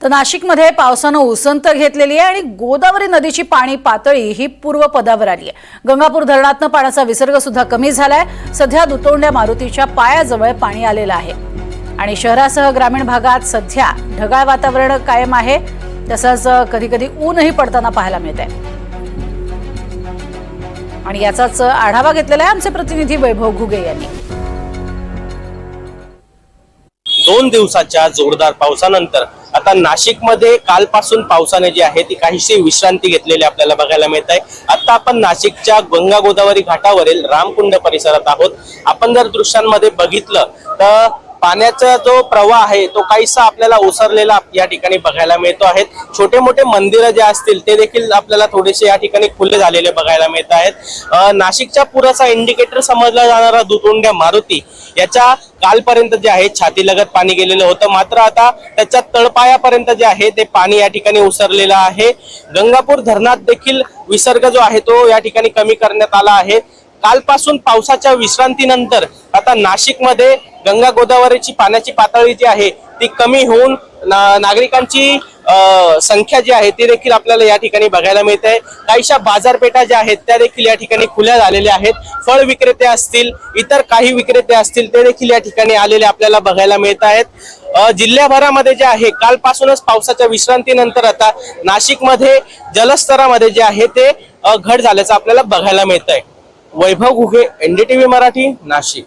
तर नाशिकमध्ये पावसानं उसंत घेतलेली आहे आणि गोदावरी नदीची पाणी पातळी ही पूर्वपदावर आली आहे. गंगापूर धरणातनं पाण्याचा विसर्ग सुद्धा कमी झालाय. सध्या दुतोंड्या मारुतीच्या पायाजवळ पाणी आलेलं आहे. आणि शहरासह ग्रामीण भागात सध्या ढगाळ वातावरण कायम आहे. तसंच कधी कधी ऊनही पडताना पाहायला मिळत आहे आणि याचाच आढावा घेतलेला आहे आमचे प्रतिनिधी वैभव घुगे यांनी. दोन दिवसाच्या जोरदार पावसानंतर आता नाशिकमध्ये कालपासून पावसाने जी आहे ती काहीशी विश्रांती घेतलेली आपल्याला बघायला मिळत आहे. आता आपण नाशिकच्या गंगा गोदावरी घाटावरील रामकुंड परिसरात आहोत. आपण जर दृश्यांमध्ये बघितलं तर पाण्याचा जो प्रवाह आहे तो काहीसा आपल्याला ओसरलेला या ठिकाणी बघायला मिळतो आहे छोटे मोठे मंदिरं जे असतील ते देखील आपल्याला थोडेसे या ठिकाणी खुले झालेले बघायला मिळत आहेत. नाशिकच्या पुराचा इंडिकेटर समजला जाणारा दुतोंड्या मारुती याच्या कालपर्यंत जे आहे छातीलगत पाणी गेलेलं होतं. मात्र आता त्याच्या तळपायापर्यंत जे आहे ते पाणी या ठिकाणी ओसरलेलं आहे. गंगापूर धरणात देखील विसर्ग जो आहे तो या ठिकाणी कमी करण्यात आला आहे. कालपासून पावसाच्या विश्रांतीनंतर आता नाशिकमध्ये गंगा गोदावरीची पाण्याची पातळी जी आहे ती कमी होऊन ना- नागरिकांची संख्या जी आहे ती देखील आपल्याला या ठिकाणी बघायला मिळते. काहीशा बाजारपेठा ज्या आहेत त्या देखील या ठिकाणी खुल्या झालेल्या आहेत. फळ विक्रेते असतील इतर काही विक्रेते असतील ते देखील या ठिकाणी आलेले आपल्याला बघायला मिळत आहेत. जिल्ह्याभरामध्ये जे आहे कालपासूनच पावसाच्या विश्रांतीनंतर आता नाशिकमध्ये जलस्तरामध्ये जे आहे ते घट झाल्याचं आपल्याला बघायला मिळत आहे वैभव घुगे एनडीटीव्ही मराठी नाशिक.